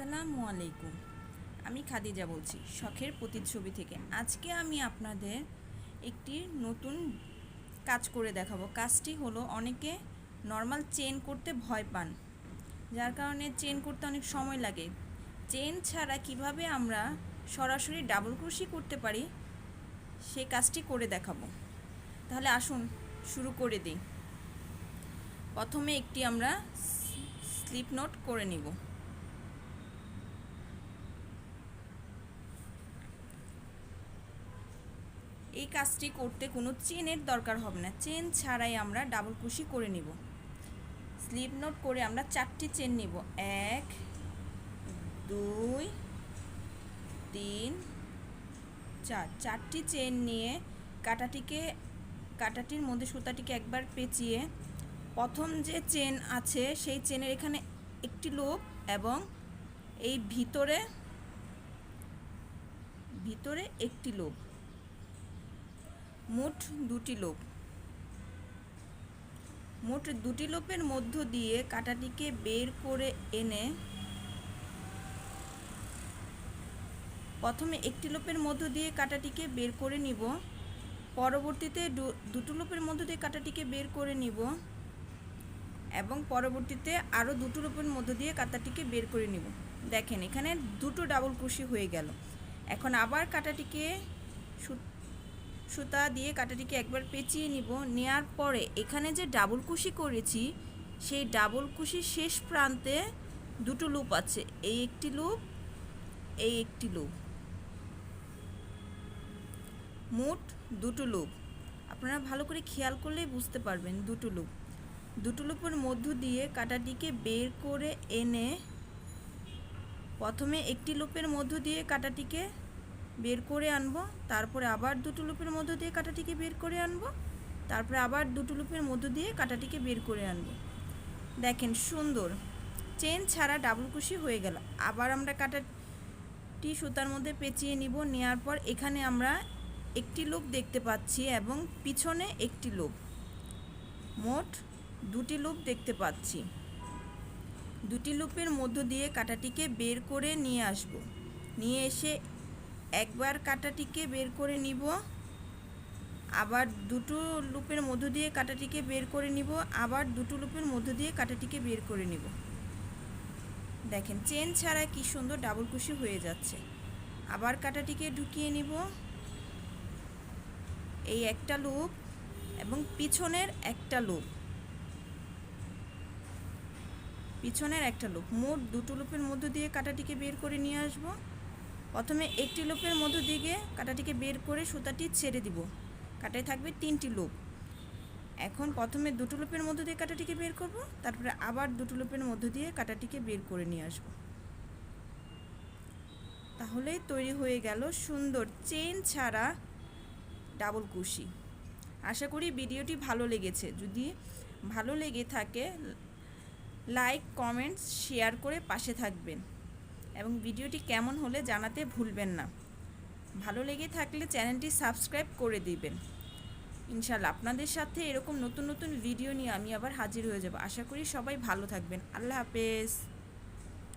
আসসালামু আলাইকুম আমি খাদিজা বলছি, শখের প্রতিচ্ছবি থেকে। আজকে আমি আপনাদের একটি নতুন কাজ করে দেখাবো। কাজটি হলো অনেকে নর্মাল চেন করতে ভয় পান, যার কারণে চেন করতে অনেক সময় লাগে। চেন ছাড়া কীভাবে আমরা সরাসরি ডাবল ক্রুশি করতে পারি সেই কাজটি করে দেখাবো। তাহলে আসুন, শুরু করে দিই। প্রথমে একটি আমরা স্লিপ নোট করে নিব। এই কাজটি করতে কোনো চেনের দরকার হবে না। চেন ছাড়াই আমরা ডাবল কুশি করে নিব। স্লিপ নোট করে আমরা চারটি চেন নিব। এক, দুই, তিন, চার। চারটি চেন নিয়ে কাটাটিকে, কাটাটির মধ্যে সুতাটিকে একবার পেঁচিয়ে প্রথম যে চেন আছে সেই চেনের এখানে একটি লোক এবং এই ভিতরে ভিতরে একটি লোক মোট দুটি লোপ। মোট দুটি লোপের মধ্য দিয়ে কাঁটাটিকে বের করে এনে প্রথমে একটি লোপের মধ্য দিয়ে কাঁটাটিকে বের করে নিব। পরবর্তীতে দুটো লোপের মধ্য দিয়ে কাঁটাটিকে বের করে নিব এবং পরবর্তীতে আরও দুটো লোপের মধ্য দিয়ে কাঁটাটিকে বের করে নিব। দেখেন এখানে দুটো ডাবল কুশি হয়ে গেল। এখন আবার কাঁটাটিকে সুতা দিয়ে কাটাটিকে একবার পেঁচিয়ে নিব। নেয়ার পরে এখানে যে ডাবল কুশি করেছি, সেই ডাবল কুশির শেষ প্রান্তে দুটো লুপ আছে। এই একটি লুপ, এই একটি লুপ। মোট দুটো লুপ। আপনারা ভালো করে খেয়াল করলেই বুঝতে পারবেন দুটো লুপ। দুটো লুপের মধ্য দিয়ে কাটাটিকে বের করে এনে প্রথমে একটি লুপের মধ্য দিয়ে কাটাটিকে বের করে আনব, তারপরে আবার দুটো লুপের মধ্য দিয়ে কাঁটাটিকে বের করে আনব, তারপরে আবার দুটো লুপের মধ্য দিয়ে কাঁটাটিকে বের করে আনব। দেখেন সুন্দর। চেন ছাড়া ডাবল কুশি হয়ে গেল। আবার আমরা কাঁটাটি সুতার মধ্যে পেঁচিয়ে নিব নেওয়ার পর এখানে আমরা একটি লুপ দেখতে পাচ্ছি এবং পিছনে একটি লুপ। মোট দুটি লুপ দেখতে পাচ্ছি। দুটি লুপের মধ্য দিয়ে কাঁটাটিকে বের করে নিয়ে আসব। নিয়ে এসে একবার কাটাটিকে বের করে নিব। আবার দুটো লুপের মধ্য দিয়ে কাটাটিকে বের করে নিব। আবার দুটো লুপের মধ্য দিয়ে কাটাটিকে বের করে নিব। দেখেন, চেন ছাড়া কি সুন্দর ডাবল কুশি হয়ে যাচ্ছে। আবার কাটাটিকে ঢুকিয়ে নিব। এই একটা লুপ এবং পিছনের একটা লুপ। পিছনের একটা লুপ। মোট দুটো লুপের মধ্য দিয়ে কাটাটিকে বের করে নিয়ে আসব। প্রথমে একটি লোপের মধ্য দিকে কাটাটিকে বের করে সুতাটি ছেড়ে দিব। কাটায় থাকবে তিনটি লোপ। এখন প্রথমে দুটো লোপের মধ্য দিয়ে কাটাটিকে বের করব, তারপরে আবার দুটো লোপের মধ্য দিয়ে কাটাটিকে বের করে নিয়ে আসব। তাহলেই তৈরি হয়ে গেল সুন্দর চেন ছাড়া ডাবল কুশি। আশা করি ভিডিওটি ভালো লেগেছে। যদি ভালো লেগে থাকে, লাইক কমেন্টস শেয়ার করে পাশে থাকবেন। এবং ভিডিওটি কেমন হলে জানাতে ভুলবেন না। ভালো লেগে থাকলে চ্যানেলটি সাবস্ক্রাইব করে দিবেন। ইনশাল্লাহ আপনাদের সাথে এরকম নতুন নতুন ভিডিও নিয়ে আমি আবার হাজির হয়ে যাব। আশা করি সবাই ভালো থাকবেন। আল্লাহ হাফেজ।